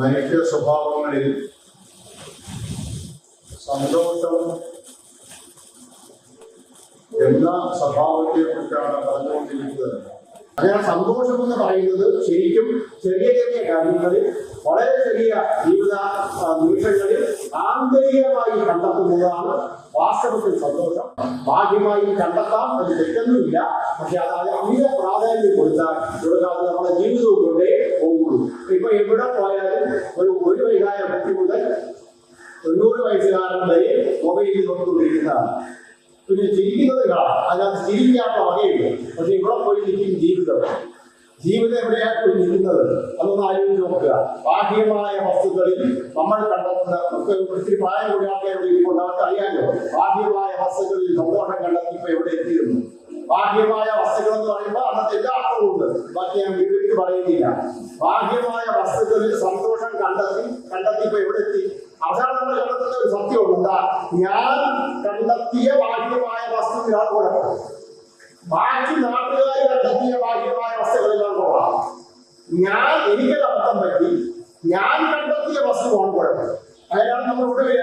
മനുഷ്യ സ്വഭാവങ്ങളിൽ സന്തോഷം എന്ന സ്വഭാവത്തെ കുറിച്ചാണ് പറഞ്ഞുകൊണ്ടിരിക്കുന്നത്. അതിനാൽ സന്തോഷം എന്ന് പറയുന്നത് ശരിക്കും ചെറിയ ചെറിയ കാര്യങ്ങളിൽ വളരെ ചെറിയ ജീവിത നിമിഷങ്ങളിൽ ആന്തരികമായി കണ്ടെത്തുന്നതാണ് വാസ്തവത്തിൽ സന്തോഷം. ബാഹ്യമായി കണ്ടെത്താം അത് തെറ്റൊന്നുമില്ല. പക്ഷെ അത് അമിത പ്രാധാന്യം കൊടുത്താൽ കൊടുക്കാതെ നമ്മുടെ ജീവിതവും കൊണ്ടേ പോകുള്ളൂ ഇപ്പൊ എവിടെ പോയാലും ഒരു ഒരു വൈകാര വ്യക്തി മുതൽ തൊണ്ണൂറ് വയസ്സുകാരൻ വരെ മൊബൈലിൽ നോക്കിക്കൊണ്ടിരിക്കുന്നതാണ് പിന്നെ ചിരിക്കുന്നത് കാണാം. അതിനകത്ത് ചിരിക്കാത്ത വകയില്ല പക്ഷെ ഇവിടെ പോയി നിൽക്കും ജീവിതം. ജീവിതം എവിടെയാണ് പോയി നിൽക്കുന്നത്? അതൊന്ന് ആലോചിച്ച് നോക്കുക. ബാഹ്യമായ വസ്തുക്കളിൽ നമ്മൾ കണ്ടെത്തുന്ന ഒത്തിരി പ്രായം കൂടി ആൾക്കാരോട് ഇപ്പോൾ നമുക്ക് അറിയാമല്ലോ ബാഹ്യമായ വസ്തുക്കളിൽ സന്തോഷം കണ്ടെത്തി ഇപ്പൊ എവിടെ എത്തിയിരുന്നു? ബാഹ്യമായ വസ്തുക്കൾ എന്ന് പറയുമ്പോൾ അന്നത്തെ എല്ലാ അർത്ഥവും ഉണ്ട് ബാക്കി ഞാൻ വിവരിച്ച് പറയുന്നില്ല ബാഹ്യമായ വസ്തുക്കളിൽ സന്തോഷം കണ്ടെത്തി കണ്ടെത്തിയപ്പോ എവിടെ എത്തി അതാണ് നമ്മൾ കണ്ടെത്തുന്ന ഒരു സത്യം എന്താ? ഞാൻ കണ്ടെത്തിയ ബാഹ്യമായ വസ്തു ഇയാൾ കൊടുക്കണം ബാക്കി നാട്ടുകാർ കണ്ടെത്തിയ ബാഹ്യമായ വസ്തുക്കളിലാണ് കൊള്ളാം ഞാൻ എനിക്കൊരു അബദ്ധം പറ്റി. ഞാൻ കണ്ടെത്തിയ വസ്തുവാണ് കുഴപ്പം അതിനാണ് നമ്മൾ ഇവിടെ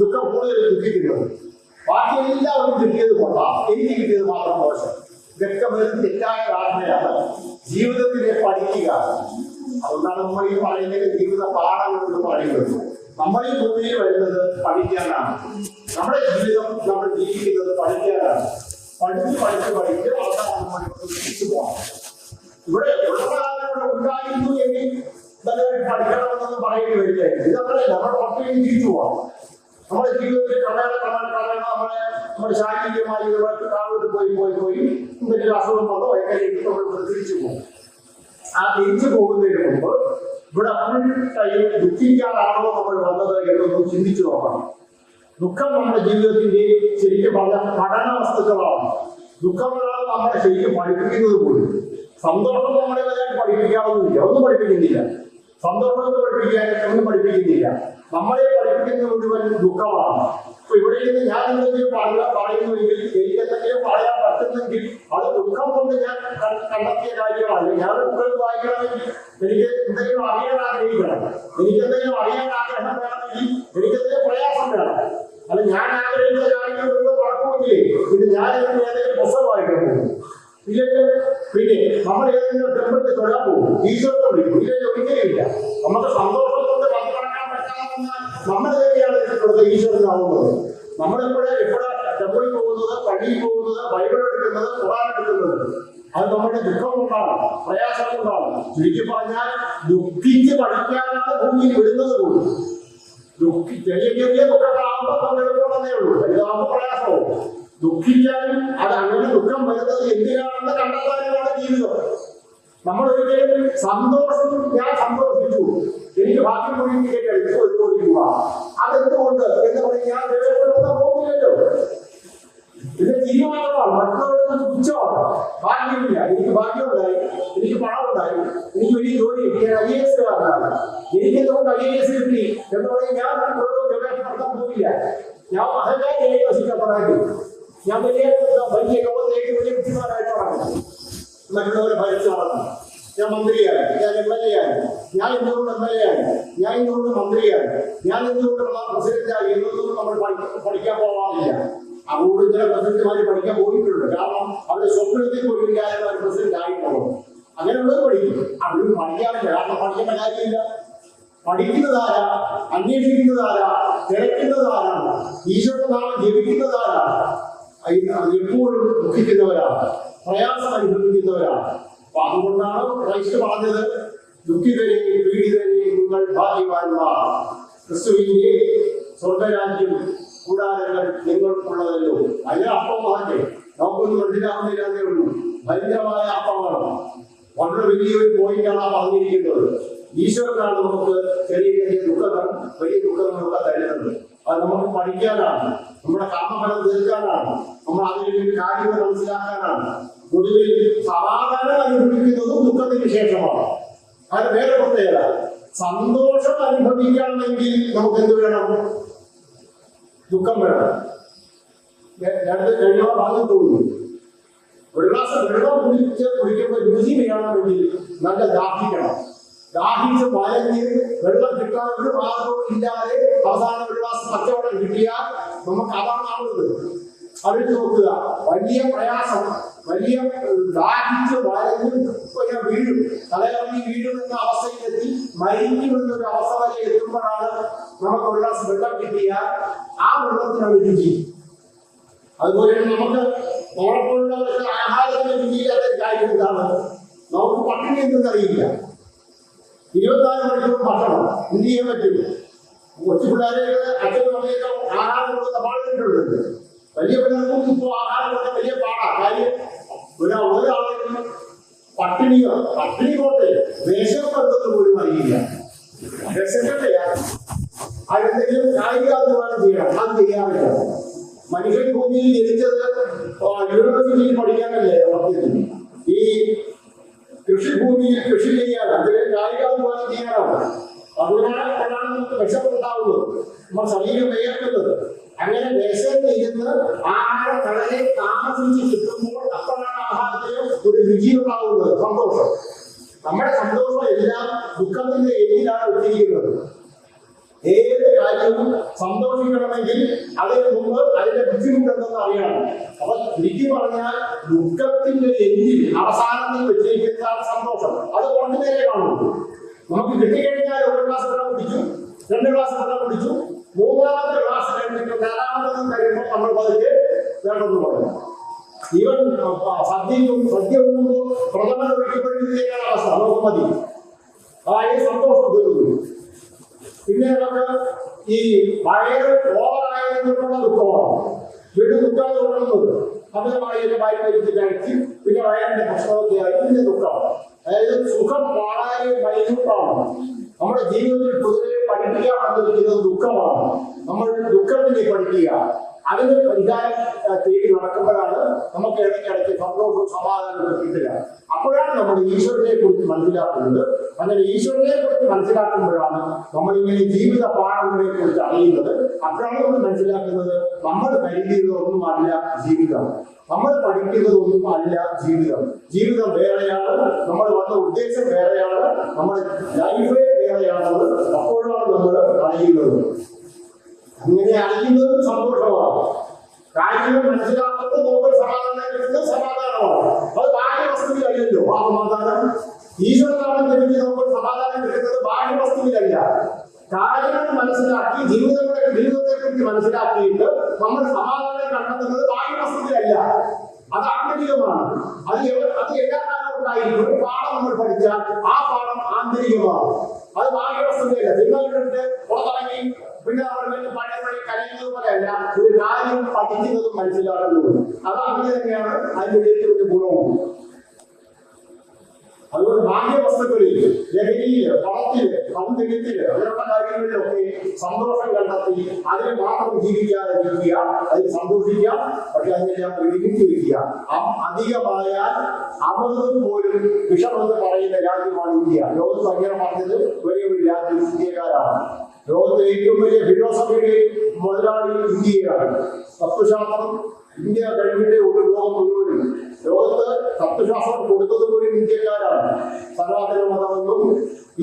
ദുഃഖം കൂടുതൽ ദുഃഖിക്കുന്നത്. ബാക്കി എല്ലാവരും കിട്ടിയത് കൊള്ളാം എനിക്ക് കിട്ടിയത് മാത്രം മോശം ഇതൊക്കെ വെറും തെറ്റായ ധാരണയാണ് ജീവിതത്തിലെ പഠിക്കുക അതുകൊണ്ടാണ് നമ്മൾ ഈ പറയുന്നത് ജീവിത പാഠങ്ങൾ എന്ന് പറയുന്നത് നമ്മൾ ഈ ഭൂമിയിൽ വരുന്നത് പഠിക്കാനാണ് നമ്മുടെ ജീവിതം നമ്മൾ ജീവിക്കുന്നത് പഠിക്കാനാണ് പഠിച്ച് പഠിച്ച് പഠിച്ച് അവസാനം പോകണം ഇവിടെ ഇവിടെ ഉണ്ടായിരുന്നു എങ്കിൽ പഠിക്കണമെന്നൊന്നും വരില്ലായിരുന്നു ഇതങ്ങനെ നമ്മൾ പുറത്തേക്ക് തിരിച്ചു പോകണം നമ്മുടെ ജീവിതത്തിൽ ക്രമേണ ക്രമേണ ക്രമേണ നമ്മളെ നമ്മുടെ ശാരീരികമായി ഇതുപോലെ താഴോട്ട് പോയി പോയി പോയി. എന്തെങ്കിലും അസുഖം വന്നോ എങ്ങനെ നമ്മൾ തിരിച്ചു പോകും. ആ തിരിച്ചു പോകുന്നതിന് മുമ്പ് ഇവിടെ ഫുൾ ടൈം ദുഃഖിക്കാനാണോ നമ്മൾ വന്നത് എന്നൊന്ന് ചിന്തിച്ചു നോക്കണം. ദുഃഖം നമ്മുടെ ജീവിതത്തിന്റെ ശരിക്കും പറഞ്ഞ പഠന വസ്തുക്കളാണ്. ദുഃഖങ്ങളാണ് നമ്മളെ ശരിക്കും പഠിപ്പിക്കുന്നത് പോലും. സന്തോഷം നമ്മളെ പഠിപ്പിക്കാവുന്നില്ല ഒന്നും പഠിപ്പിക്കുന്നില്ല. സന്തോഷം കൊണ്ട് പഠിപ്പിക്കാൻ ഒന്നും പഠിപ്പിക്കുന്നില്ല. നമ്മളെ പഠിപ്പിക്കുന്നത് മുഴുവൻ ദുഃഖമാണ്. അപ്പൊ ഇവിടെ നിന്ന് ഞാൻ എന്തെങ്കിലും പറയുക പറയുന്നുവെങ്കിൽ എനിക്ക് എന്തെങ്കിലും പറയാൻ പറ്റുന്നെങ്കിൽ അത് ദുഃഖം കൊണ്ട് ഞാൻ കണ്ടെത്തിയ കാര്യമാണ്. ഞാൻ ബുക്കുകൾ വായിക്കണമെങ്കിൽ എനിക്ക് എന്തെങ്കിലും അറിയാൻ ആഗ്രഹിക്കണം. എനിക്ക് എന്തെങ്കിലും അറിയാൻ ആഗ്രഹം വേണമെങ്കിൽ എനിക്ക് എന്തെങ്കിലും പ്രയാസം വേണം. അല്ല ഞാൻ ആഗ്രഹിച്ച കാര്യങ്ങൾ മുഴുവൻ നടക്കുമെങ്കിൽ പിന്നെ ഞാൻ ഏതെങ്കിലും പുസ്തകം വായിക്കാൻ പോകും. ഇല്ലെങ്കിൽ പിന്നെ നമ്മൾ ഏതെങ്കിലും ടെമ്പിളിൽ തൊഴാൻ പോകും. ഈശ്വരനെ ഈശ്വരനാവുന്നത് നമ്മളെപ്പോഴും എപ്പോഴാ ടെമ്പിളിൽ പോകുന്നത് പള്ളിയിൽ പോകുന്നത് ബൈബിൾ എടുക്കുന്നത് ഖുറാൻ എടുക്കുന്നത്? അത് നമ്മുടെ ദുഃഖം കൊണ്ടാണ് പ്രയാസം കൊണ്ടാണ്. ചുരുക്കി പറഞ്ഞാൽ ദുഃഖിച്ച് പഠിക്കാനാണ് ഭൂമിയിൽ വിടുന്നത് പോലും. ദുഃഖി ചെറിയ ചെറിയ ദുഃഖങ്ങളാകുമ്പോൾ എളുപ്പമെന്നേ ഉള്ളൂ. വലുതാകുമ്പോൾ പ്രയാസവും. ദുഃഖിക്കാനും അത് അങ്ങനെ ദുഃഖം വരുന്നത് എന്തിനാണെന്ന് കണ്ടെത്താനുമാണ് ജീവിതം. നമ്മൾ ഒരിക്കലും സന്തോഷം ഞാൻ സന്തോഷിച്ചു. എനിക്ക് ഭാഗ്യം കൂടി ടിക്കറ്റ് അടിച്ചു ഒരു കോടി രൂപ അതെന്തുകൊണ്ട് എന്ന് പറഞ്ഞ് ഞാൻ ഗവേഷണമൊന്നും പോകുന്നില്ലല്ലോ ഇത് തീരുമാനമാണ് മറ്റുള്ളവരുടെ നിന്ന് തുച്ഛമാണ്. ഭാഗ്യമില്ല. എനിക്ക് ഭാഗ്യമുണ്ടായി. എനിക്ക് പണമുണ്ടായി. എനിക്ക് വലിയ ജോലി കിട്ടി. ഞാൻ ഐ എസ് കാരനാണ്. എനിക്ക് എന്തുകൊണ്ട് ഐ എസ് കിട്ടി എന്ന് പറഞ്ഞ് ഞാൻ ഒരു ഗവേഷണം നടത്താൻ പോയില്ല ഞാൻ അഹങ്കാരിയായി നശിക്കപ്പെടാൻ ഞാൻ വലിയ വലിയ ലോകത്തേക്ക് വലിയ ബുദ്ധിമാനായിട്ട് നടക്കുന്നു മറ്റുള്ളവരെ ഭരിച്ചു നടന്നു ഞാൻ മന്ത്രിയായിരുന്നു ഞാൻ എം എൽ എ ആയിരുന്നു ഞാൻ എന്തുകൊണ്ട് എം എൽ എ ആയിരുന്നു ഞാൻ എന്തുകൊണ്ട് മന്ത്രിയായിരുന്നു ഞാൻ എന്തുകൊണ്ട് പ്രസിഡന്റായി. എന്നൊന്നും നമ്മൾ പഠി- പഠിക്കാൻ പോകാറില്ല അതുകൊണ്ട് ഇങ്ങനെ പ്രസിഡന്റുമാർ പഠിക്കാൻ പോയിട്ടുണ്ട്. കാരണം അവരുടെ സ്വപ്നത്തിൽ പോലും അവർ പ്രസിഡന്റ് ആയിട്ടുള്ളത് അങ്ങനെയുള്ളത് പഠിക്കും. അവരും പഠിക്കാറില്ല. കാരണം പഠിക്കേണ്ട കാര്യമില്ല പഠിക്കുന്നതാരാ? അന്വേഷിക്കുന്നതാരാ? തിരക്കുന്നതാരാ? ഈശ്വരന്റെ നാമം എപ്പോഴും ദുഃഖിക്കുന്നവരാണ് പ്രയാസം അനുഭവിക്കുന്നവരാണ്. അപ്പൊ അതുകൊണ്ടാണ് ക്രൈസ്റ്റ് പറഞ്ഞത് ദുഃഖിതരെയും പീഡിതരെയും നിങ്ങൾ ഭാഗ്യവാന്മാർ ക്രിസ്തുവിന്റെ സ്വർഗരാജ്യം കൂടാരങ്ങൾ നിങ്ങൾക്കുള്ളതല്ലോ. അതിന് അപ്പം മാറ്റേ നമുക്കൊന്നും മനസ്സിലാവുന്നില്ല എന്നേ ഉള്ളൂ. ഭയങ്കരമായ അപ്പമാണ്. വളരെ വലിയൊരു പോയിന്റാണ് ആ പറഞ്ഞിരിക്കുന്നത്. ഈശ്വരനാണ് നമുക്ക് ചെറിയ ചെറിയ ദുഃഖങ്ങൾ വലിയ ദുഃഖങ്ങളൊക്കെ തരുന്നത്. അത് നമുക്ക് പഠിക്കാനാണ് നമ്മുടെ കർമ്മഫലം തീർക്കാനാണ് നമ്മൾ അതിൽ കാര്യങ്ങൾ മനസ്സിലാക്കാനാണ്. ഒടുവിൽ സമാധാനം അനുഭവിക്കുന്നതും ദുഃഖത്തിന് ശേഷമാണ്. അത് വേറെ പ്രത്യേകത സന്തോഷം അനുഭവിക്കണമെങ്കിൽ നമുക്ക് എന്ത് വേണം? ദുഃഖം വേണം. ഞാനിത് കഴിഞ്ഞ ഭാഗം തോന്നുന്നു ഒരു ഗ്ലാസ് വെള്ളം കുടിച്ച് കുടിക്കുമ്പോൾ രുചി വേണമെങ്കിൽ നല്ല ദാഹിക്കണം. ദാഹിച്ച് വലഞ്ഞ് വെള്ളം കിട്ടാൻ ഒരു മാർഗവും ഇല്ലാതെ അവസാനം ഒരു ഗ്ലാസ് പച്ചവെള്ളം കിട്ടിയാൽ നമുക്ക് അതാണ് ആവുന്നത്. അടുത്ത് നോക്കുക. വലിയ പ്രയാസം. വലിയ ദാഹിച്ച് വലഞ്ഞ് പിന്നെ വീഴും. തലയിറങ്ങി വീഴുമെന്ന അവസ്ഥയിലെത്തി മരിക്കുമെന്നൊരു അവസ്ഥ വരെ എത്തുമ്പോഴാണ് നമുക്ക് ഒരു ഗ്ലാസ് വെള്ളം കിട്ടിയാൽ ആ വെള്ളത്തിനാണ് രുചി. അതുപോലെ നമുക്ക് നമ്മളെപ്പോലുള്ളവർക്ക് ആഹാരത്തിന് രുചിയില്ലാത്ത ഒരു കാര്യം എന്താണ് നമുക്ക് പട്ടിണി എന്തെന്നറിയില്ല ഇരുപത്തിനാല് മണിക്കൂർ ഭക്ഷണം എന്ത് ചെയ്യാൻ പറ്റും? കൊച്ചു പിള്ളേരെ അച്ഛനും അമ്മയൊക്കെ ആഹാരം കൊടുക്കുന്ന പാടുണ്ട് വലിയ പിള്ളേർക്കും ഇപ്പോൾ ആഹാരം കൊടുക്കാൻ വലിയ പാടാ. കാര്യം ഒരാ ഒരാളും പട്ടിണിയോ പട്ടിണി പോട്ടെ വിശപ്പെടുന്നത് പോലും അറിയില്ല. വിശക്കട്ടെ അതെന്തെങ്കിലും കായികാധ്വാനം ചെയ്യണം അത് ചെയ്യാറില്ല മനുഷ്യൻ ഭൂമിയിൽ ജനിച്ചത് യൂണിവേഴ്സിറ്റിയിൽ പഠിക്കാനല്ലേ സത്യത്തിൽ ഈ കൃഷിഭൂമിയിൽ കൃഷി ചെയ്യാൻ അതിന് കായികാധ്വാനം ചെയ്യാനാണ്. അപ്പോഴാണ് നമുക്ക് വിശപ്പുണ്ടാവുന്നത് നമ്മുടെ ശരീരം വേർക്കുന്നത് അങ്ങനെ വിശന്ന് ഇരുന്ന് ആഹാരം വളരെ താമസിച്ച് കിട്ടുമ്പോൾ അപ്പോഴാണ് ആഹാരത്തിന് ഒരു രുചി ഉണ്ടാവുന്നത്. സന്തോഷം. നമ്മുടെ സന്തോഷം എല്ലാം ദുഃഖത്തിന്റെ എതിരാണ് ഒത്തിരിക്കുന്നത് ഏത് കാര്യവും സന്തോഷിക്കണമെങ്കിൽ അതിന് മുമ്പ് അതിന്റെ ബുദ്ധിമുട്ടെന്തെന്ന് അറിയണം. അപ്പൊ ശരിക്കും പറഞ്ഞാൽ ദുഃഖത്തിന്റെ എഞ്ചിൻ അവസാനത്തിൽ വെച്ചിരിക്കുന്നതാണ് സന്തോഷം. അത് കുറഞ്ഞു നേരെ കാണുള്ളൂ നമുക്ക് കിട്ടിക്കഴിഞ്ഞാൽ ഒരു ക്ലാസ് വെള്ളം കുടിച്ചു രണ്ട് ഗ്ലാസ് വെള്ളം കുടിച്ചു മൂന്നാമത്തെ ഗ്ലാസ് കഴിഞ്ഞിട്ട് നാലാമതെന്ന് കഴിയുമ്പോൾ നമ്മൾ പതുക്കെ വേണ്ടെന്ന് പറയും ഈവൻ സദ്യയും സദ്യ ഉണ്ണുമ്പോൾ പ്രഥമൻ ഒഴിക്കപ്പെടുന്നതിനേക്കാൾ അവസ്ഥ നമുക്ക് മതി. അതായത് സന്തോഷം തീർന്നു. പിന്നെ നമുക്ക് ഈ വയറ് ഓവറായതുകൊണ്ടുള്ള ദുഃഖമാണ്. വീണ്ടും ദുഃഖം തുടങ്ങുന്നത്. അമിതമായി എന്റെ വയറ് കഴിച്ച് കഴിച്ച് പിന്നെ വയറിന്റെ പ്രശ്നമൊക്കെ ആയി പിന്നെ ദുഃഖം അതായത് സുഖം വളരെ മൈന്യൂട്ടാണ്. നമ്മുടെ ജീവിതത്തിൽ പൊതുവെ പഠിക്കുക എന്നിരിക്കുന്നത് ദുഃഖമാണ്. നമ്മൾ ദുഃഖത്തിനെ പഠിക്കുക. അതിന് പരിഹാരം തേടി നടക്കുമ്പോഴാണ് നമുക്ക് ഇടയ്ക്കിടയ്ക്ക് സന്തോഷവും സമാധാനവും കിട്ടുക. അപ്പോഴാണ് നമ്മൾ ഈശ്വരനെ കുറിച്ച് മനസ്സിലാക്കുന്നത്. അങ്ങനെ ഈശ്വരനെ കുറിച്ച് മനസ്സിലാക്കുമ്പോഴാണ് നമ്മളിങ്ങനെ ജീവിത പാഠങ്ങളെ കുറിച്ച് അറിയുന്നത്. അപ്പോഴാണ് നമ്മൾ മനസ്സിലാക്കുന്നത് നമ്മൾ കരുതിയതൊന്നും അല്ല ജീവിതം. നമ്മൾ പഠിക്കുന്നതൊന്നും അല്ല ജീവിതം. ജീവിതം വേറെയാണ് നമ്മൾ വന്ന ഉദ്ദേശം വേറെയാണ് നമ്മുടെ ലൈഫേ വേറെയാണെന്ന് അപ്പോഴാണ് നമ്മൾ അറിയുന്നത് അങ്ങനെ അറിയുന്നതും സന്തോഷമാണ്. കാര്യങ്ങൾ മനസ്സിലാക്കുന്നത് നമുക്ക് സമാധാനം കിട്ടുന്നത് സമാധാനമാണ്. അത് ബാഹ്യ വസ്തുവിലല്ലല്ലോ ആ സമാധാനം. ഈശ്വരനാമം ലഭിച്ച് നമുക്ക് സമാധാനം കിട്ടുന്നത് ബാഹ്യ വസ്തുവിലല്ല കാര്യങ്ങൾ മനസ്സിലാക്കി ജീവിതങ്ങളെ ജീവിതത്തെ കുറിച്ച് മനസ്സിലാക്കിയിട്ട് നമ്മൾ സമാധാനം കണ്ടെത്തുന്നത് ബാഹ്യ വസ്തുവിലല്ല അത് ആന്തരികമാണ്. അത് അത് എല്ലാ കാലവും ഉണ്ടായിരിക്കും. ഒരു പാഠം നമ്മൾ പഠിച്ചാൽ ആ പാഠം ആന്തരികമാണ്. അത് ബാഹ്യ വസ്തുതയല്ല സിനിമ കണ്ടിട്ട് പുറത്തിറങ്ങി പിന്നെ നമ്മൾ പിന്നെ പഴയ വഴി കരയുന്നത് പോലെയല്ല ഒരു കാര്യം പഠിക്കുന്നതും മനസ്സിലാക്കുന്നതും അത് അങ്ങനെ തന്നെയാണ് അതിന്റെ ഏറ്റവും ഗുണവും അതുകൊണ്ട് ബാഹ്യ വസ്തുക്കളിൽ ലഹരിയിൽ പണത്തിൽ കാര്യങ്ങളിലൊക്കെ സന്തോഷം കണ്ടെത്തി അതിനെ മാത്രം ജീവിക്കാതെ ഇരിക്കുക അതിൽ സന്തോഷിക്കുക പക്ഷെ അതിനെല്ലാം ഒരുമിച്ച് വയ്ക്കുക അധികമായാൽ അമൃതം പോലും വിഷമെന്ന് പറയുന്ന രാജ്യമാണ് ഇന്ത്യ. ലോകത്ത് അങ്ങനെ പറഞ്ഞത് വലിയ ഒരു രാജ്യം ഇന്ത്യക്കാരാണ്. ലോകത്തെ ഏറ്റവും വലിയ ഫിലോസഫിയുടെ മുതലാളി ഇന്ത്യയാണ്. തത്വശാസ്ത്രം ഇന്ത്യ കഴിഞ്ഞിട്ടേ ഒരു ലോകം മുഴുവനും. ലോകത്ത് തത്വശാസ്ത്രം കൊടുത്തത് പോലും ഇന്ത്യക്കാരാണ്. സനാതന മതമെന്നും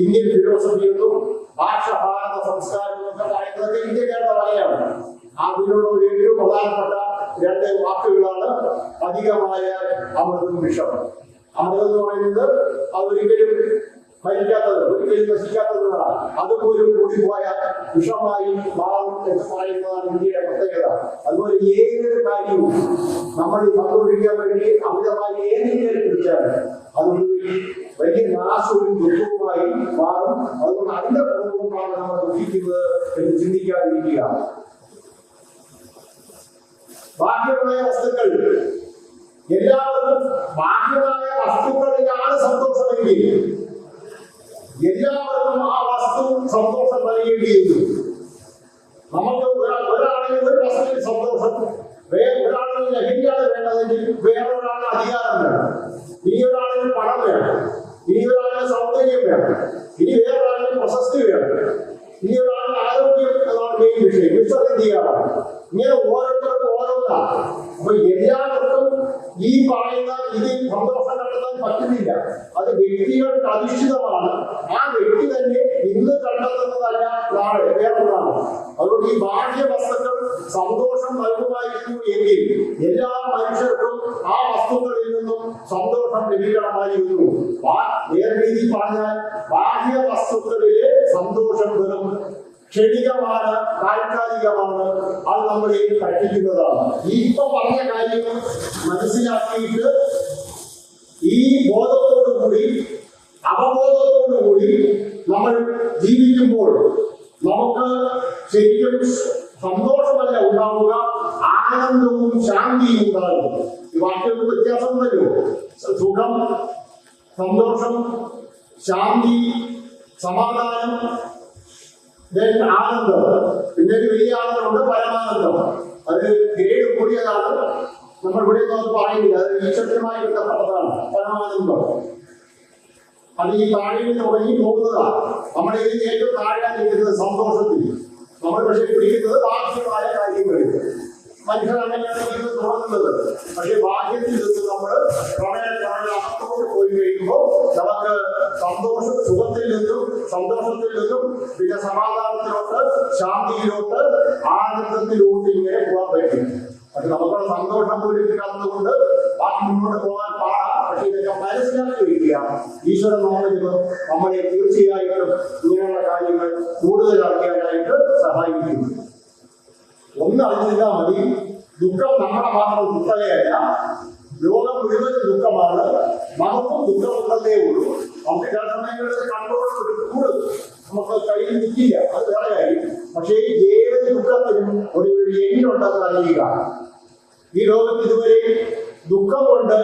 ഇന്ത്യൻ ഫിലോസഫി എന്നും ഭാഷ ഭാരത സംസ്കാരം എന്നൊക്കെ പറയുന്നതൊക്കെ ഇന്ത്യക്കാരുടെ വകയാണ്. അതിനുള്ള ഒരു ഏറ്റവും പ്രധാനപ്പെട്ട രണ്ട് വാക്കുകളാണ് അധികമായ അമൃതും വിഷം അമൃതം എന്ന് പറയുന്നത് അതൊരിക്കലും മരിക്കാത്തത് ഒരിക്കലും നശിക്കാത്തതാണ് അതുപോലും കൂടിപ്പോയ വിഷമായി മാറും എന്ന് പറയുന്നതാണ് ഇന്ത്യയുടെ പ്രത്യേകത. അതുപോലെ ഏതൊരു കാര്യവും നമ്മൾ സന്തോഷിക്കാൻ വേണ്ടി അമിതമായി ഏതെങ്കിലും പിടിച്ചാൽ അതുകൊണ്ട് വലിയ നാശവും ദുഃഖവുമായി മാറും. അതുകൊണ്ട് അതിന്റെ പൂർവമാണ് നമ്മൾ ദുഃഖിക്കുന്നത് എന്ന് ചിന്തിക്കാതിരിക്കുക. ബാഹ്യമായ വസ്തുക്കൾ. എല്ലാവർക്കും ബാഹ്യമായ വസ്തുക്കളിലാണ് സന്തോഷമെങ്കിൽ എല്ലാവർക്കും ആ വസ്തു സന്തോഷം നൽകേണ്ടിയിരുന്നു. നമുക്ക് ഒരാ- ഒരാളിന് ഒരു വസ്തുവിൽ സന്തോഷം വേറെ ഒരാളിന് ലഹരിയാണ് വേണ്ടതെങ്കിൽ വേറൊരാളിന് അധികാരം വേണം. ഇനി ഒരാളിന് പണം വേണം. ഇനി ഒരാളിന് സൗന്ദര്യം വേണം. ഇനി വേറൊരാളിന് പ്രശസ്തി വേണം. ഇനി ഒരാളിന് ആരോഗ്യം എന്നാണ് മെയിൻ വിഷയം. വിശ്വസിക്കുകയാണ് ഇങ്ങനെ ഓരോരുത്തർക്കും ഓരോന്നാണ് അപ്പൊ എല്ലാവർക്കും ഈ പറയുന്ന ഇതിൽ സന്തോഷം കണ്ടെത്താൻ പറ്റുന്നില്ല. അത് വ്യക്തികൾക്ക് അധിഷ്ഠിതമാണ്. ആ വ്യക്തി തന്നെ ഇന്ന് കണ്ടെത്തുന്നതല്ല നാളെ വേറൊന്നാണ്. അതുകൊണ്ട് ഈ ബാഹ്യ വസ്തുക്കൾ സന്തോഷം നൽകുമായിരുന്നു എങ്കിൽ എല്ലാ മനുഷ്യർക്കും ആ വസ്തുക്കളിൽ നിന്നും സന്തോഷം ലഭിക്കണമായിരുന്നു. വേറെ രീതിയിൽ പറഞ്ഞാൽ ബാഹ്യ വസ്തുക്കളിലെ സന്തോഷം വെറും ക്ഷണികമാണ് താൽക്കാലികമാണ് അത് നമ്മളെ പറ്റിക്കുന്നതാണ് ഈ ഇപ്പൊ പറഞ്ഞ കാര്യം മനസ്സിലാക്കിയിട്ട് ഈ ബോധത്തോടുകൂടി അവബോധത്തോടുകൂടി നമ്മൾ ജീവിക്കുമ്പോൾ നമുക്ക് ശരിക്കും സന്തോഷമല്ല ഉണ്ടാവുക ആനന്ദവും ശാന്തിയും ഉണ്ടാകും. ഈ വ്യത്യാസം വരുമോ സുഖം സന്തോഷം ശാന്തി സമാധാനം then ആനന്ദം പിന്നെ ഒരു വലിയ ആനന്ദമുണ്ട് പരമാനന്ദം. അത് ഗ്രേഡ് കൂടിയതാണ്. നമ്മൾ ഇവിടെ ഒന്നും പറയുന്നില്ല. അത് ഈശ്വരനുമായി ബന്ധപ്പെട്ടതാണ്. പരമാനന്ദം. അത് ഈ താഴെ തുടങ്ങി പോകുന്നതാണ് നമ്മൾ ഇതിന് ഏറ്റവും താഴെയാണ് നിൽക്കുന്നത് സന്തോഷത്തിൽ. നമ്മൾ പക്ഷെ പിടിക്കുന്നത് ബാഹ്യമായ കാര്യങ്ങളിൽ. മനുഷ്യർ അങ്ങനെയാണ് ഇത് തുടങ്ങുന്നത് പക്ഷെ ബാഹ്യത്തിൽ നിന്ന് നമ്മൾ ക്രമേണ ക്രമേണ പോയി കഴിയുമ്പോൾ നമുക്ക് സന്തോഷം സുഖത്തിൽ നിന്നും സന്തോഷത്തിൽ നിന്നും പിന്നെ സമാധാനത്തിലോട്ട് ശാന്തിയിലോട്ട് ആനന്ദത്തിലോട്ട് ഇങ്ങനെ പോകാൻ പറ്റും. അത് നമുക്കുള്ള സന്തോഷം പോലും കിട്ടാത്തതുകൊണ്ട് ബാക്കി മുന്നോട്ട് പോകാൻ പാടാം. പക്ഷെ ഇതൊക്കെ മനസ്സിലാക്കി വയ്ക്കുക. ഈശ്വരൻ നോളജ് നമ്മളെ തീർച്ചയായിട്ടും ഇങ്ങനെയുള്ള കാര്യങ്ങൾ കൂടുതൽ അറിയാനായിട്ട് സഹായിക്കും. ഒന്ന് അറിഞ്ഞിരുന്നാൽ മതി. ദുഃഖം നമ്മുടെ മാത്രം ദുഃഖതയല്ല. ലോകം മുഴുവൻ ദുഃഖമാണ്. നമുക്കും ദുഃഖമുണ്ടെന്നേ ഉള്ളൂ. നമുക്ക് ചില സമയങ്ങളിൽ കൺട്രോൾ കൂടും. നമുക്ക് കയ്യിൽ നിൽക്കില്ല. അത് വേറെ കാര്യം. പക്ഷേ ഏത് ദുഃഖത്തിനും ഒരു എണ്ണുണ്ടെന്ന് അറിയുക. ഈ ലോകത്ത് ഇതുവരെ ദുഃഖം കൊണ്ട്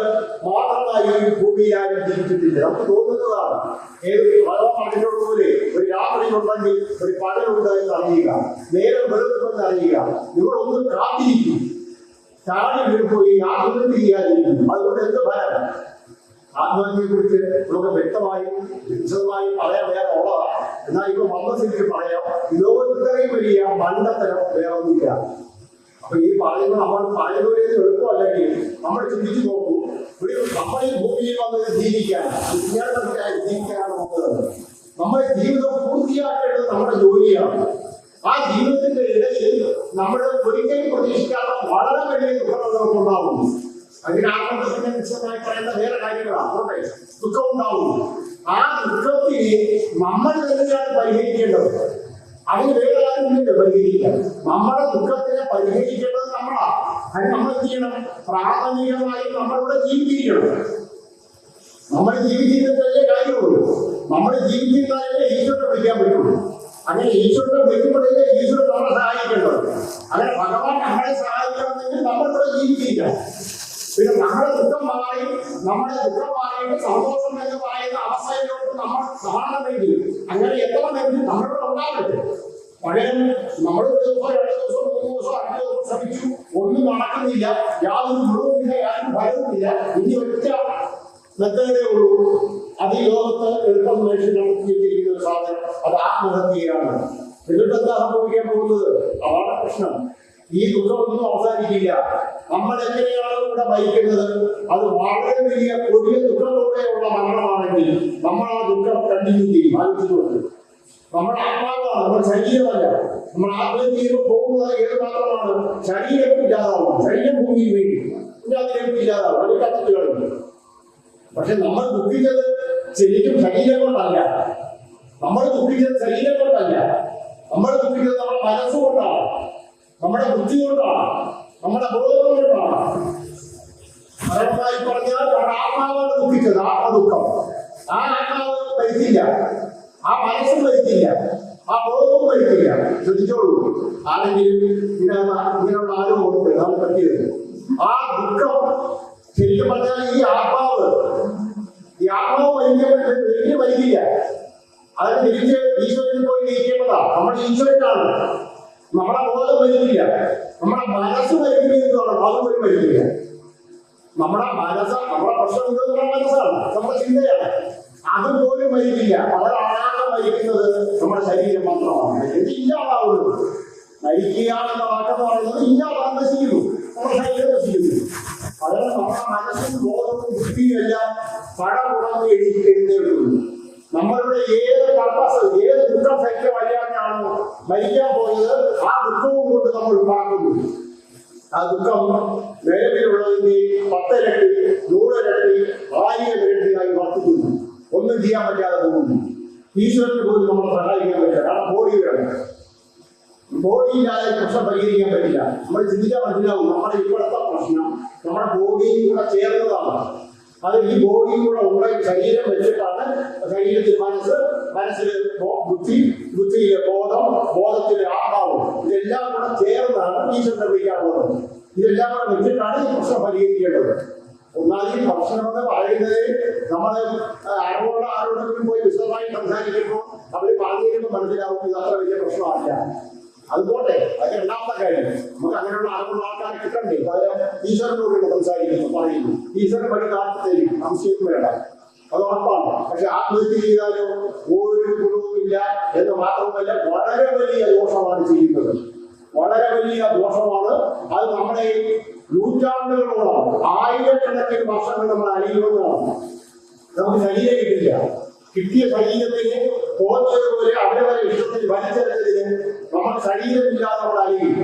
മാത്രമായി ഭൂമിയിലായാലും ജീവിച്ചിട്ടില്ല. നമുക്ക് തോന്നുന്നതാണ് ഏത് വളം പറഞ്ഞിട്ടുള്ള പോലെ ഒരു രാത്രിയുണ്ടെങ്കിൽ ഒരു പഴമുണ്ട് എന്ന് അറിയുക. നേരം വെളുക്കുമെന്ന് അറിയുക. നിങ്ങളൊന്നും കാത്തിരിക്കും. ചാടി വീഴ്പോയി ആത്മഹത്യ അതുകൊണ്ട് എന്ത് ഫലം? ആത്മഹത്യയെ കുറിച്ച് നമുക്ക് വ്യക്തമായി വിശദമായി പറയാൻ വേറെ ഉള്ളതാണ് എന്നാൽ ഇപ്പൊ വന്ന സ്ഥിതിക്ക് പറയാം. ഈ ലോകത്ത് ഇത്രയും വലിയ മണ്ടത്തരം വേറെ ഒന്നുമില്ല അപ്പൊ ഈ പറയുന്ന നമ്മൾ പറയുന്നവരെ എളുപ്പമല്ലെങ്കിൽ നമ്മൾ ചിന്തിച്ചു നോക്കൂ. ഒരു നമ്മൾ ഈ ഭൂമിയിൽ വന്നത് ജീവിക്കാനാണ് വിദ്യാർത്ഥികളായി ജീവിക്കാനാണ് വന്നത് നമ്മുടെ ജീവിതം പൂർത്തിയാക്കേണ്ടത് നമ്മുടെ ജോലിയാണ്. ആ ജീവിതത്തിന്റെ ഇടയിൽ നമ്മൾ ഒരിക്കലും പ്രതീക്ഷിക്കാത്ത വളരെ വലിയ ദുഃഖങ്ങൾ നമുക്കുണ്ടാവുന്നു അതിന് ആത്മഹത്യത്തിന്റെ വിശദമായി പറയുന്ന വേറെ കാര്യങ്ങളാണ് അതുകൊണ്ട് ദുഃഖം ഉണ്ടാവുന്നു ആ ദുഃഖത്തിനെ നമ്മൾ തന്നെയാണ് പരിഹരിക്കേണ്ടത്? അതിന് വേറെ ആരുമില്ല പരിഹരിക്കാൻ നമ്മുടെ ദുഃഖത്തിനെ പരിഹരിക്കേണ്ടത് നമ്മളാ. അതിന് നമ്മൾ എന്ത് ചെയ്യണം? പ്രാഥമികമായി നമ്മളിവിടെ ജീവിച്ചിരിക്കണം. നമ്മൾ ജീവിച്ചിരുന്നിട്ടല്ലേ കാര്യമുള്ളൂ. നമ്മൾ ജീവിച്ചിരുന്നാലല്ലേ ഈശ്വരനെ വിളിക്കാൻ പറ്റുള്ളൂ. അങ്ങനെ ഈശ്വരനെ വിളിക്കുമ്പോഴല്ലേ ഈശ്വരൻ നമ്മളെ സഹായിക്കേണ്ടത്. അങ്ങനെ ഭഗവാൻ നമ്മളെ സഹായിക്കണമെങ്കിൽ നമ്മളിവിടെ ജീവിച്ചിരിക്കണം പിന്നെ നമ്മുടെ ദുഃഖം മാറി നമ്മുടെ ദുഃഖം മാറിയിട്ട് സന്തോഷം എന്ന് പറയുന്ന അവസ്ഥയിലോട്ട് നമ്മൾ മാറണമെങ്കിൽ അങ്ങനെ എത്തണമെങ്കിൽ നമ്മളിവിടെ ഉണ്ടാകട്ടെ പഴയ നമ്മൾ ഒരു ദിവസം രണ്ട് ദിവസം മൂന്ന് ദിവസം അഞ്ച് ദിവസം ശ്രമിച്ചു. ഒന്നും നടക്കുന്നില്ല. യാതൊരു ഗുണവുമില്ല യാതൊരു ഭയവുമില്ല ഇനി ഒറ്റ മെത്തേഡേ ഉള്ളൂ. അത് ലോകത്ത് എളുപ്പം മനുഷ്യൻ നടത്തിയിട്ടിരിക്കുന്ന സാധനം. അത് ആത്മഹത്യയാണ്. എന്നിട്ട് എന്താ സംഭവിക്കാൻ പോകുന്നത്? അതാണ് പ്രശ്നം. ഈ ദുഃഖമൊന്നും അവസാനിക്കില്ല. നമ്മൾ എങ്ങനെയാണോ ഇവിടെ വഹിക്കുന്നത് അത് വളരെ വലിയ കൊടിയ ദുഃഖത്തോടെയുള്ള മരണമാണെങ്കിൽ നമ്മൾ ആ ദുഃഖം കണ്ടിന്യൂ ചെയ്യും ആലോചിച്ചുകൊണ്ട് നമ്മുടെ ആത്മാവാണ് നമ്മുടെ ശരീരമല്ല. നമ്മൾ ചെയ്യുമ്പോൾ പോകുന്നത് ഏത് മാത്രമാണ്? ശരീരം ഇല്ലാതാവും ശരീരം ഭൂമിയിൽ വീഴും പിന്നെ അതിനെ ഇല്ലാതാവും അത് കത്തിച്ചു പക്ഷെ നമ്മൾ ദുഃഖിച്ചത് ശരിക്കും ശരീരം കൊണ്ടല്ല. നമ്മൾ ദുഃഖിച്ചത് ശരീരം കൊണ്ടല്ല. നമ്മൾ ദുഃഖിച്ചത് നമ്മുടെ മനസ്സുകൊണ്ടാണ് നമ്മുടെ ബുദ്ധി കൊണ്ടാണ്. നമ്മുടെ ബോധം കൊണ്ടാണ്. പരമായി പറഞ്ഞാൽ നമ്മുടെ ആത്മാവാണ് ദുഃഖിച്ചത്. ആത്മദുഃഖം. ആ ആത്മാവ് ഭരിക്കില്ല ആ മനസ്സും ഭരിക്കില്ല ആ ബോധവും ഭരിക്കില്ല ശ്രദ്ധിച്ചോളൂ. ആരെങ്കിലും ഇങ്ങനെ ഇങ്ങനെയുള്ള ആരും ഉണ്ട് നാം പറ്റിയത്? ആ ദുഃഖം ശരിക്കും പറഞ്ഞാൽ ഈ ആത്മാവ് ഈ ആത്മാവ് വലിയ വലിയ മരിക്കില്ല. അത് തിരിച്ച് ഈശ്വരന് പോയി ഇരിക്കേണ്ടതാ. നമ്മൾ ഈശ്വരനാണ്. നമ്മുടെ ബോധം വരുത്തില്ല നമ്മുടെ മനസ്സ് വരുത്തില്ല അതും പോലും വരുത്തില്ല നമ്മുടെ മനസ്സ് നമ്മുടെ പ്രശ്നം നമ്മുടെ മനസ്സാണ്. നമ്മുടെ ചിന്തയാണ്. അതുപോലും മരിക്കില്ല. വളരെ ആഴം മരിക്കുന്നത് നമ്മുടെ ശരീരം മാത്രമാണ്. ഇത് ഇല്ലാതാവുള്ളൂ മരിക്കുക എന്ന വാക്കെന്ന് പറയുന്നത് ഇല്ലാതാകുന്ന നശിക്കുന്നു നമ്മുടെ ശരീരം നശിക്കുന്നു അതായത് നമ്മുടെ മനസ്സും ബോധവും ബുദ്ധിയും എല്ലാം പടമുടങ്ങി എഴുതി എഴുന്നേൽക്കുന്നു നമ്മളുടെ ഏത് പർപ്പസ് ഏത് ദുഃഖം സഹിക്കാൻ വയ്യാതെയാണോ മരിക്കാൻ പോയത് ആ ദുഃഖവും കൊണ്ട് നമ്മൾ പറക്കുന്നു ആ ദുഃഖം നിലവിലുള്ളതിന്റെ പത്തിരട്ടി നൂറിരട്ടി ആയിരം ഇരട്ടിയായി വർദ്ധിക്കുന്നു. ഒന്നും ചെയ്യാൻ പറ്റാതെ പോകുന്നു. ഈശ്വരന് പോലും നമ്മളെ സഹായിക്കാൻ പറ്റില്ല. കാരണം ബോഡി വേണം ബോഡി ഇല്ലാതെ പ്രശ്നം പരിഹരിക്കാൻ പറ്റില്ല. നമ്മൾ ചിന്തിച്ചാൽ മനസ്സിലാവും നമ്മുടെ ഇപ്പോഴത്തെ പ്രശ്നം നമ്മുടെ ബോഡിയും കൂടെ ചേർന്നതാണ്. അത് ഈ ബോഡിയും കൂടെ ഉള്ള ശരീരം വെച്ചിട്ടാണ് ശരീരത്തിൽ മനസ്സ് മനസ്സിൽ ബുദ്ധി ബുദ്ധിയിലെ ബോധം ബോധത്തിലെ ആത്മാവ് ഇതെല്ലാം കൂടെ ചേർന്നാണ് ഈശ്വരനെ വിളിക്കാറുള്ളത് ഇതെല്ലാം കൂടെ വെച്ചിട്ടാണ് ഈ പ്രശ്നം പരിഹരിക്കേണ്ടത്. ഒന്നാമത് ഈ എന്ന് പറയുന്നത് നമ്മൾ അറിവുള്ള ആരോടെങ്കിലും പോയി വിശദമായി സംസാരിക്കുമ്പോൾ അവർ പറഞ്ഞു തരുമ്പോൾ മനസ്സിലാവും ഇത് അത്ര വലിയ പ്രശ്നമല്ല. അതുപോലെ അത് രണ്ടാമത്തെ കാര്യം നമുക്ക് അങ്ങനെയുള്ള അറിവുള്ള ആൾക്കാരെ കിട്ടണ്ടേ? പകരം ഈശ്വരനോട് സംസാരിക്കുന്നു പറയുന്നു. ഈശ്വരൻ വഴി കാത്തു സംശയം വേണ്ട. അത് ഉറപ്പാണ്. പക്ഷെ ആത്മഹത്യ ചെയ്താലോ? ഒരു ഗുണവുമില്ല എന്ന് മാത്രമല്ല വളരെ വലിയ ദോഷമാണ് ചെയ്യുന്നത്. വളരെ വലിയ ദോഷമാണ്. അത് നമ്മുടെ നൂറ്റാണ്ടുകളോളം ആയിരക്കണക്കിന് വർഷങ്ങൾ നമ്മൾ അറിയുന്നതാണ് നമുക്ക് ശരീരം കിട്ടില്ല കിട്ടിയ ശരീരത്തിന് പോകുന്നതുപോലെ അവരവരെ ഇഷ്ടത്തിൽ വലിച്ചെടുത്തതിന് നമ്മുടെ ശരീരമില്ലാതെ നമ്മൾ അറിയും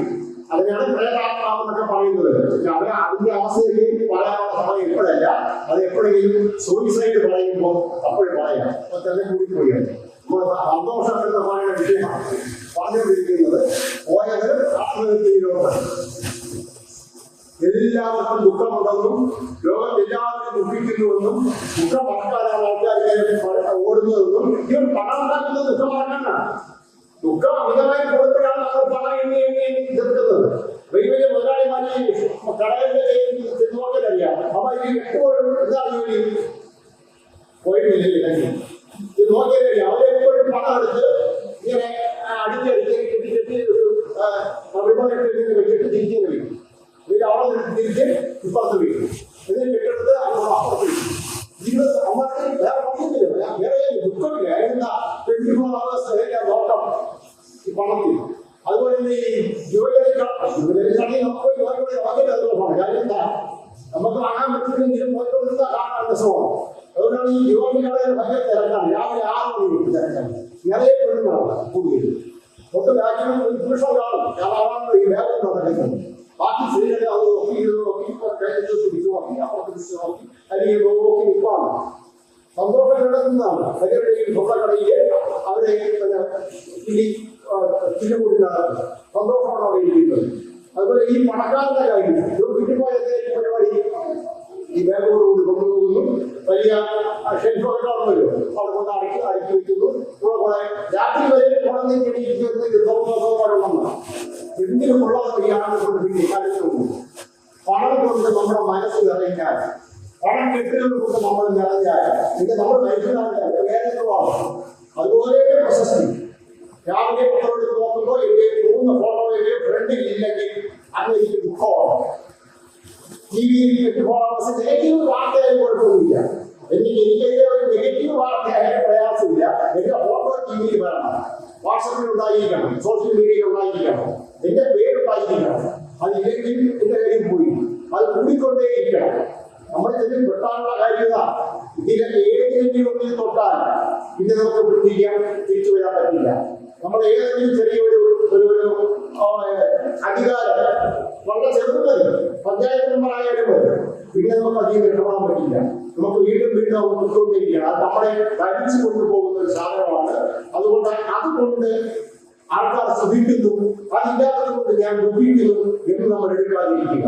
അതിനാണ് പ്രേതാത്മാവ് എന്നൊക്കെ പറയുന്നത്. അവരെ അതിന്റെ അവസ്ഥയിലേക്ക് പറയാനുള്ള സമയം എപ്പോഴല്ല അത് എപ്പോഴെങ്കിലും സൂയിസൈഡ് പറയുമ്പോൾ അപ്പോഴും പറയാം. അപ്പൊ തന്നെ കൂടി പോയാണ് സന്തോഷം എന്ന് പറയുന്ന വിഷയമാണ് പറഞ്ഞുകൊണ്ടിരിക്കുന്നത്. പോയത് ആത്മഹത്യയിലോട്ടാണ് എല്ലാവർക്കും ദുഃഖമുണ്ടെന്നും ലോകം എല്ലാവരും ദുഃഖിക്കുന്നുവെന്നും ദുഃഖം മറക്കാനാണ് ആൾക്കാർ ഓടുന്നതെന്നും ഇവർ പണം ഉണ്ടാക്കുന്നത് ദുഃഖം ദുഃഖം അമിതമായി കൊടുത്തതാണ് നമ്മൾ തീർക്കുന്നത് വലിയ വലിയ മുതലാളിമാരെ കടകളുടെ നോക്കലറിയാം. അപ്പൊ ഇത് എപ്പോഴും എന്താണ് നമുക്ക് വാങ്ങാൻ പറ്റില്ലെങ്കിലും ഓരോരുത്തർ കാണാൻ രസമാണ്. അതുകൊണ്ടാണ് ഈ യുവാക്കളെ ഭയങ്കര തിരക്കാണ്. രാവിലെ ആറ് മണി തിരക്കാണ്. നിറയെ പെണ്ണുങ്ങളാണ് കൂടുതൽ ഒട്ട് ബാക്കിലും ഒരു പുരുഷൻ കാണും കാരണം ഈ വേഗം നടക്കുന്നത് ബാക്കി സ്ത്രീകളെ അത് കഴിഞ്ഞിട്ട് പിടിച്ചു നോക്കി അപ്പുറത്ത് അല്ലെങ്കിൽ നോക്കി നിൽക്കുകയാണ് സന്തോഷം കിടക്കുന്നതാണ്. അവരുടെ ഈ സ്വർണക്കടയിൽ അവരെ പിന്നെ ഇനി തിരികൂടുന്നതാണ് സന്തോഷമാണ് അവിടെ ഇരിക്കുന്നത്? അതുപോലെ ഈ പണക്കാരുടെ കാര്യം ഇത് കിട്ടിപ്പോയത്തെ പരിപാടി ഈ ബാഗോടുകൂടി കൊണ്ടുപോകുന്നു വലിയ ഷെൽഫൊക്കെ കാണുമല്ലോ അവിടെ കൊണ്ട് അടക്കി അടക്കി വെക്കുന്നു. ഇവിടെ കൂടെ രാത്രി വരെ കുടഞ്ഞ് ചെടിയിരിക്കുന്നത് യുദ്ധമുള്ളതാണ് എന്തിനും കൊള്ളാൻ വഴിയാണ് കൊണ്ട് പണം കൊണ്ട് നമ്മുടെ മനസ്സ് നിറഞ്ഞാൽ പണം കെട്ടുന്നത് കൊണ്ട് നമ്മൾ നിറഞ്ഞാൽ പിന്നെ നമ്മൾ മനുഷ്യനാണ് വേദനമാണ് അതുപോലെ പ്രശസ്തി. രാവിലെ പത്രം എടുത്ത് നോക്കുമ്പോൾ എന്റെ മൂന്ന് ഫോട്ടോ എന്റെ ഫ്രണ്ടിൽ ഇല്ലെങ്കിൽ എനിക്ക് ദുഃഖമാണ് ടി വിയിൽ നെഗറ്റീവ് വാർത്തയായി കുഴപ്പമില്ല എനിക്ക് എനിക്കെതിരെ ഒരു നെഗറ്റീവ് വാർത്തയായാലും പ്രയാസമില്ല. എന്റെ ഫോട്ടോ ടി വിയിൽ വരണം വാട്സപ്പിൽ ഉണ്ടായിരിക്കണം. സോഷ്യൽ മീഡിയയിൽ ഉണ്ടായിരിക്കണം. എന്റെ പേരുണ്ടായിരിക്കണം അത് ഇല്ലെങ്കിൽ എന്റെ കാര്യം പോയി. അത് കൂടിക്കൊണ്ടേയിരിക്കണം. നമ്മൾ ഇതിൽ പെട്ടാനുള്ള കാര്യത ഇതിലൊക്കെ ഏതെങ്കിലും തൊട്ടാൽ പിന്നെ നമുക്ക് പിടിക്കാൻ തിരിച്ചു വരാൻ പറ്റില്ല. നമ്മൾ ഏതെങ്കിലും ചെറിയൊരു ഒരു ഒരു ആ, അധികാരം വളരെ ചെറുതല്ല പഞ്ചായത്ത് മെമ്പറായാലും മതി. പിന്നെ നമുക്ക് അധികം ഇടപെടാൻ പറ്റില്ല. നമുക്ക് വീണ്ടും വീണ്ടും നമുക്ക് കൊണ്ടുകൊണ്ടിരിക്കുകയാണ് അത് നമ്മളെ വലിച്ചു കൊണ്ടുപോകുന്ന ഒരു സാധനമാണ്. അതുകൊണ്ട് അതുകൊണ്ട് ആൾക്കാർ ശ്രദ്ധിക്കുന്നു. അതില്ലാത്തത് കൊണ്ട് ഞാൻ ദുഃഖിക്കുന്നു എന്ന് നമ്മൾ എടുക്കാതിരിക്കുക.